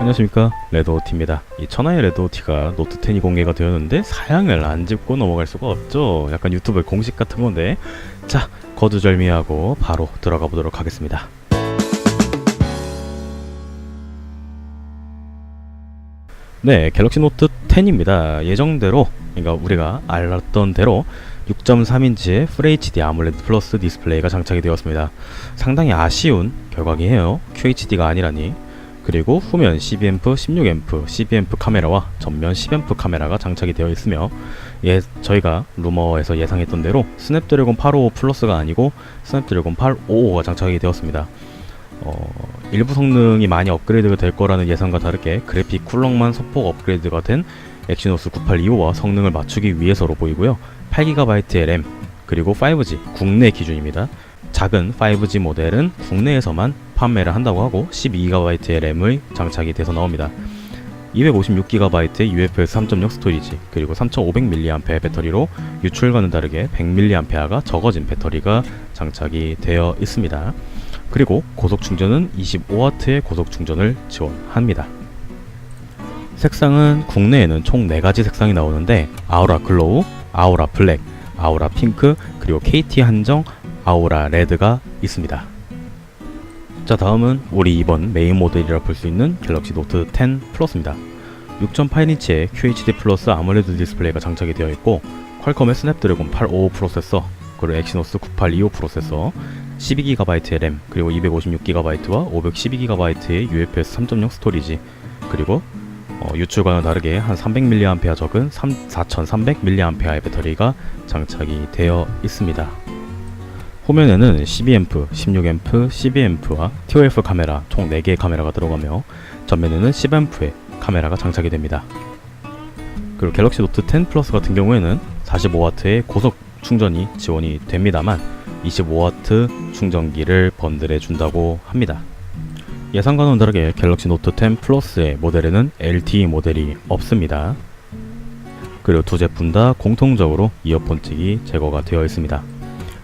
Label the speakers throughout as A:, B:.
A: 안녕하십니까. 레드오티입니다. 이 천하의 레드오티가 노트 10이 공개가 되었는데 사양을 안 짚고 넘어갈 수가 없죠. 약간 유튜브의 공식 같은 건데. 자 거두절미하고 바로 들어가 보도록 하겠습니다. 네 갤럭시 노트 10입니다. 예정대로 그러니까 우리가 알았던 대로 6.3인치의 FHD 아몰레드 플러스 디스플레이가 장착이 되었습니다. 상당히 아쉬운 결과이에요. QHD가 아니라니 그리고 후면 12A, 16A, 12A 카메라와 전면 10A 카메라가 장착이 되어 있으며 예, 저희가 루머에서 예상했던 대로 스냅드래곤 855 플러스가 아니고 스냅드래곤 855가 장착이 되었습니다. 어, 일부 성능이 많이 업그레이드가 될 거라는 예상과 다르게 그래픽 쿨럭만 소폭 업그레이드가 된 엑시노스 9825와 성능을 맞추기 위해서로 보이고요. 8GB의 램 그리고 5G 국내 기준입니다. 작은 5G 모델은 국내에서만 판매를 한다고 하고 12GB의 램의 장착이 돼서 나옵니다. 256GB의 UFS 3.0 스토리지 그리고 3500mAh 배터리로 유출과는 다르게 100mAh가 적어진 배터리가 장착이 되어 있습니다. 그리고 고속 충전은 25W의 고속 충전을 지원합니다. 색상은 국내에는 총 4가지 색상이 나오는데 아우라 글로우, 아우라 블랙, 아우라 핑크, 그리고 KT 한정 아우라 레드가 있습니다. 자 다음은 우리 이번 메인 모델이라 볼 수 있는 갤럭시 노트 10 플러스입니다. 6.8인치의 QHD 플러스 아몰레드 디스플레이가 장착이 되어 있고 퀄컴의 스냅드래곤 855 프로세서 그리고 엑시노스 9825 프로세서 12GB의 램 그리고 256GB와 512GB의 UFS 3.0 스토리지 그리고 어, 유출과는 다르게 한 300mAh 적은 3, 4300mAh의 배터리가 장착이 되어 있습니다. 후면에는 12A, 16A, 12A와 TOF 카메라 총 4개의 카메라가 들어가며 전면에는 10A의 카메라가 장착이 됩니다. 그리고 갤럭시 노트 10 플러스 같은 경우에는 45W의 고속 충전이 지원이 됩니다만 25W 충전기를 번들해 준다고 합니다. 예상과는 다르게 갤럭시 노트 10 플러스의 모델에는 LTE 모델이 없습니다. 그리고 두 제품 다 공통적으로 이어폰 잭이 제거가 되어 있습니다.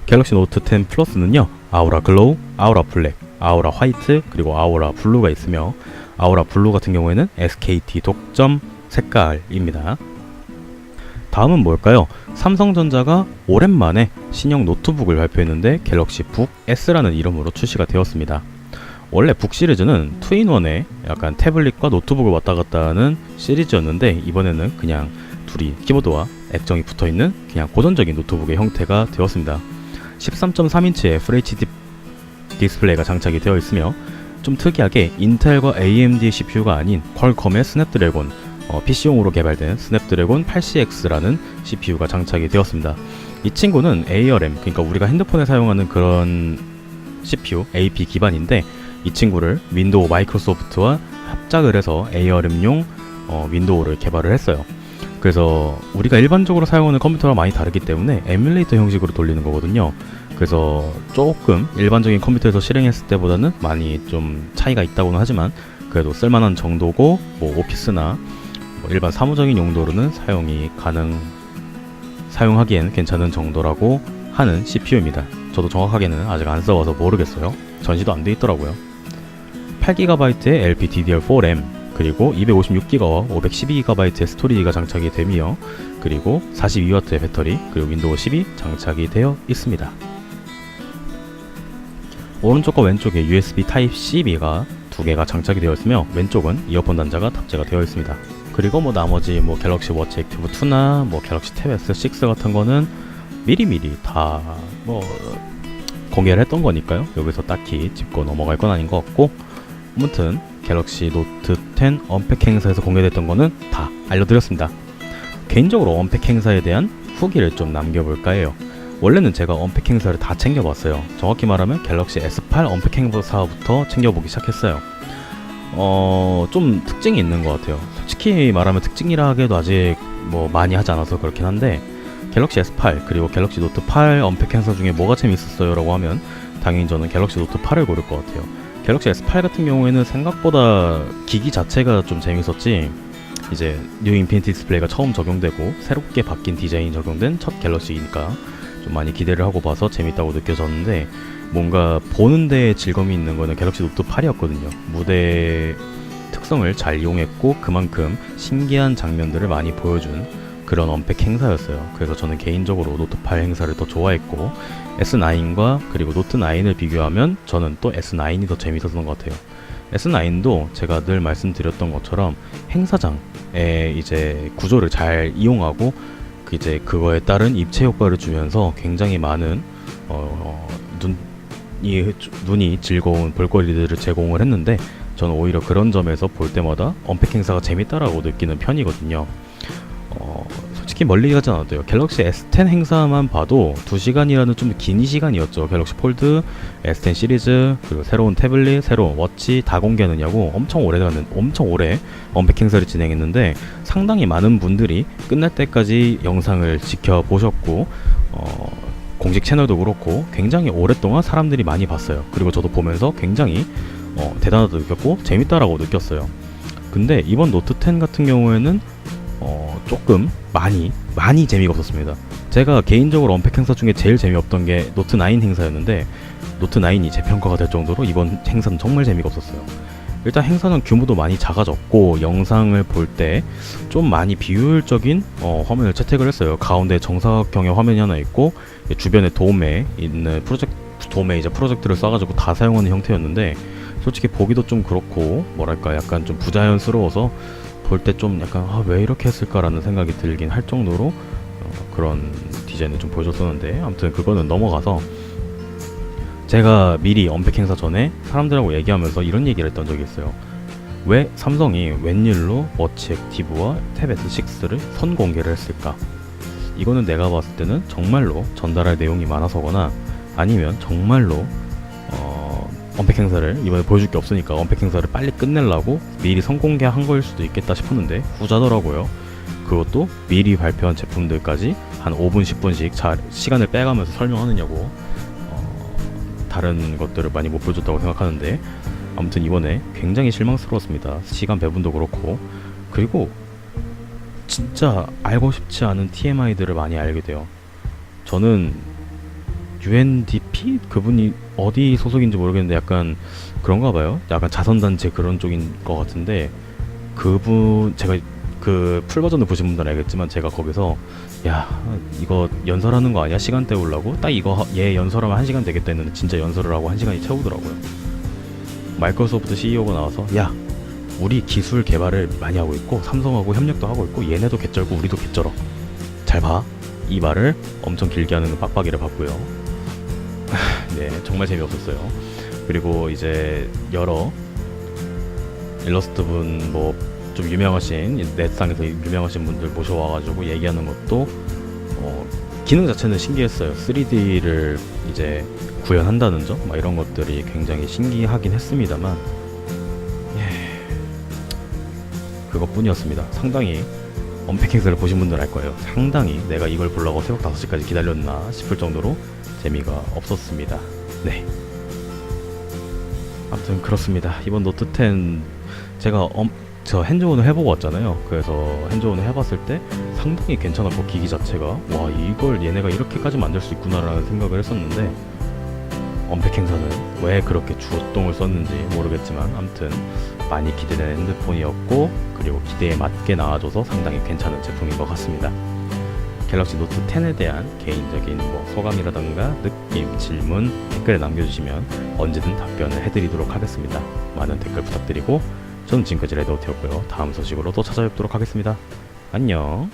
A: 갤럭시 노트 10 플러스는요 아우라 글로우, 아우라 블랙, 아우라 화이트 그리고 아우라 블루가 있으며 아우라 블루 같은 경우에는 SKT 독점 색깔입니다. 다음은 뭘까요? 삼성전자가 오랜만에 신형 노트북을 발표했는데 갤럭시 북 S라는 이름으로 출시가 되었습니다. 원래 북 시리즈는 투인원에 약간 태블릿과 노트북을 왔다 갔다 하는 시리즈였는데 이번에는 그냥 둘이 키보드와 액정이 붙어 있는 그냥 고전적인 노트북의 형태가 되었습니다. 13.3인치의 FHD 디스플레이가 장착이 되어 있으며 좀 특이하게 인텔과 AMD CPU가 아닌 퀄컴의 스냅드래곤 어, PC용으로 개발된 스냅드래곤 8CX라는 CPU가 장착이 되었습니다. 이 친구는 ARM 그러니까 우리가 핸드폰에 사용하는 그런 CPU AP 기반인데 이 친구를 윈도우 마이크로소프트와 합작을 해서 ARM용 어, 윈도우를 개발을 했어요. 그래서 우리가 일반적으로 사용하는 컴퓨터와 많이 다르기 때문에 에뮬레이터 형식으로 돌리는 거거든요. 그래서 조금 일반적인 컴퓨터에서 실행했을 때보다는 많이 좀 차이가 있다고는 하지만 그래도 쓸만한 정도고 뭐 오피스나 뭐 일반 사무적인 용도로는 사용이 가능 사용하기엔 괜찮은 정도라고 하는 CPU입니다. 저도 정확하게는 아직 안 써봐서 모르겠어요. 전시도 안 돼 있더라고요. 8GB의 LPDDR4 램 그리고 256GB와 512GB의 스토리지가 장착이 되며 그리고 42W의 배터리 그리고 윈도우 10이 장착이 되어 있습니다. 오른쪽과 왼쪽에 USB Type-C가 두 개가 장착이 되어 있으며 왼쪽은 이어폰 단자가 탑재가 되어 있습니다. 그리고 뭐 나머지 뭐 갤럭시 워치 액티브 2나 뭐 갤럭시 탭 S6 같은 거는 미리미리 다 뭐 공개를 했던 거니까요. 여기서 딱히 짚고 넘어갈 건 아닌 것 같고 아무튼 갤럭시 노트 10 언팩 행사에서 공개됐던 거는 다 알려드렸습니다. 개인적으로 언팩 행사에 대한 후기를 좀 남겨볼까 해요. 원래는 제가 언팩 행사를 다 챙겨봤어요. 정확히 말하면 갤럭시 S8 언팩 행사부터 챙겨보기 시작했어요. 어, 좀 특징이 있는 것 같아요. 솔직히 말하면 특징이라 하기에도 아직 뭐 많이 하지 않아서 그렇긴 한데 갤럭시 S8 그리고 갤럭시 노트 8 언팩 행사 중에 뭐가 재밌었어요? 라고 하면 당연히 저는 갤럭시 노트 8을 고를 것 같아요. 갤럭시 S8 같은 경우에는 생각보다 기기 자체가 좀 재밌었지 이제 뉴 인피니티 디스플레이가 처음 적용되고 새롭게 바뀐 디자인이 적용된 첫 갤럭시니까 좀 많이 기대를 하고 봐서 재밌다고 느껴졌는데 뭔가 보는 데에 즐거움이 있는 거는 갤럭시 노트 8이었거든요. 무대 특성을 잘 이용했고 그만큼 신기한 장면들을 많이 보여준 그런 언팩 행사였어요. 그래서 저는 개인적으로 노트 8 행사를 더 좋아했고 S9과 그리고 노트 9을 비교하면 저는 또 S9이 더 재밌었던 것 같아요. S9도 제가 늘 말씀드렸던 것처럼 행사장의 이제 구조를 잘 이용하고 그 이제 그거에 따른 입체 효과를 주면서 굉장히 많은 어, 눈 이 눈이 즐거운 볼거리들을 제공을 했는데 저는 오히려 그런 점에서 볼 때마다 언팩 행사가 재밌다라고 느끼는 편이거든요. 어, 솔직히 멀리 가지 않아도 돼요. 갤럭시 S10 행사만 봐도 2시간이라는 좀 긴 시간이었죠. 갤럭시 폴드, S10 시리즈, 그리고 새로운 태블릿, 새로운 워치 다 공개하느냐고 엄청 오래 가는 엄청 오래 언팩 행사를 진행했는데 상당히 많은 분들이 끝날 때까지 영상을 지켜보셨고 어, 공식 채널도 그렇고 굉장히 오랫동안 사람들이 많이 봤어요. 그리고 저도 보면서 굉장히 어, 대단하다 느꼈고 재밌다라고 느꼈어요. 근데 이번 노트 10 같은 경우에는 어, 조금 많이 많이 재미가 없었습니다. 제가 개인적으로 언팩 행사 중에 제일 재미없던 게 노트 9 행사였는데 노트 9이 재평가가 될 정도로 이번 행사는 정말 재미가 없었어요. 일단 행사는 규모도 많이 작아졌고 영상을 볼 때 좀 많이 비효율적인 어, 화면을 채택을 했어요. 가운데 정사각형의 화면이 하나 있고 주변에 도움에 있는 프로젝트 도움에 이제 프로젝트를 써가지고 다 사용하는 형태였는데 솔직히 보기도 좀 그렇고 뭐랄까 약간 좀 부자연스러워서 볼 때 좀 약간 아, 왜 이렇게 했을까라는 생각이 들긴 할 정도로 어, 그런 디자인을 좀 보여줬었는데 아무튼 그거는 넘어가서 제가 미리 언팩 행사 전에 사람들하고 얘기하면서 이런 얘기를 했던 적이 있어요. 왜 삼성이 웬일로 워치 액티브와 탭 S6를 선공개를 했을까? 이거는 내가 봤을 때는 정말로 전달할 내용이 많아서거나 아니면 정말로 어, 언팩 행사를 이번에 보여줄 게 없으니까 언팩 행사를 빨리 끝내려고 미리 선공개한 거일 수도 있겠다 싶었는데 후자더라고요. 그것도 미리 발표한 제품들까지 한 5분 10분씩 잘 시간을 빼가면서 설명하느냐고 어, 다른 것들을 많이 못 보여줬다고 생각하는데 아무튼 이번에 굉장히 실망스러웠습니다. 시간 배분도 그렇고 그리고 진짜 알고 싶지 않은 TMI들을 많이 알게 돼요. 저는 UNDP 그분이 어디 소속인지 모르겠는데 약간 그런가 봐요. 약간 자선단체 그런 쪽인 것 같은데 그분 제가 그 풀 버전을 보신 분들은 알겠지만 제가 거기서 야 이거 연설하는 거 아니야? 시간 때우려고? 딱 이거 하- 얘 연설하면 한 시간 되겠다 했는데 진짜 연설을 하고 한 시간이 채우더라고요. 마이크로소프트 CEO가 나와서 야 우리 기술 개발을 많이 하고 있고 삼성하고 협력도 하고 있고 얘네도 개쩔고 우리도 개쩔어. 잘 봐. 이 말을 엄청 길게 하는 빡빡이를 봤고요 네 정말 재미없었어요 그리고 이제 여러 일러스트 분 뭐 좀 유명하신 넷상에서 유명하신 분들 모셔와가지고 얘기하는 것도 어, 기능 자체는 신기했어요 3D를 이제 구현한다는 점 막 이런 것들이 굉장히 신기하긴 했습니다만 그것뿐이었습니다. 상당히 행사를 보신 분들 알 거예요. 상당히 내가 이걸 보려고 새벽 5시까지 기다렸나 싶을 정도로 재미가 없었습니다. 네. 아무튼 그렇습니다. 이번 노트 10 제가 엄, 저 핸즈온을 해보고 왔잖아요. 그래서 핸즈온을 해봤을 때 상당히 괜찮았고 기기 자체가 와 이걸 얘네가 이렇게까지 만들 수 있구나라는 생각을 했었는데 언팩 행사는 왜 그렇게 주어똥을 썼는지 모르겠지만 아무튼 많이 기대되는 핸드폰이었고 그리고 기대에 맞게 나와줘서 상당히 괜찮은 제품인 것 같습니다. 갤럭시 노트 10에 대한 개인적인 뭐 소감이라던가 느낌, 질문 댓글에 남겨주시면 언제든 답변을 해드리도록 하겠습니다. 많은 댓글 부탁드리고 저는 지금까지 레드오트였고요. 다음 소식으로 또 찾아뵙도록 하겠습니다. 안녕.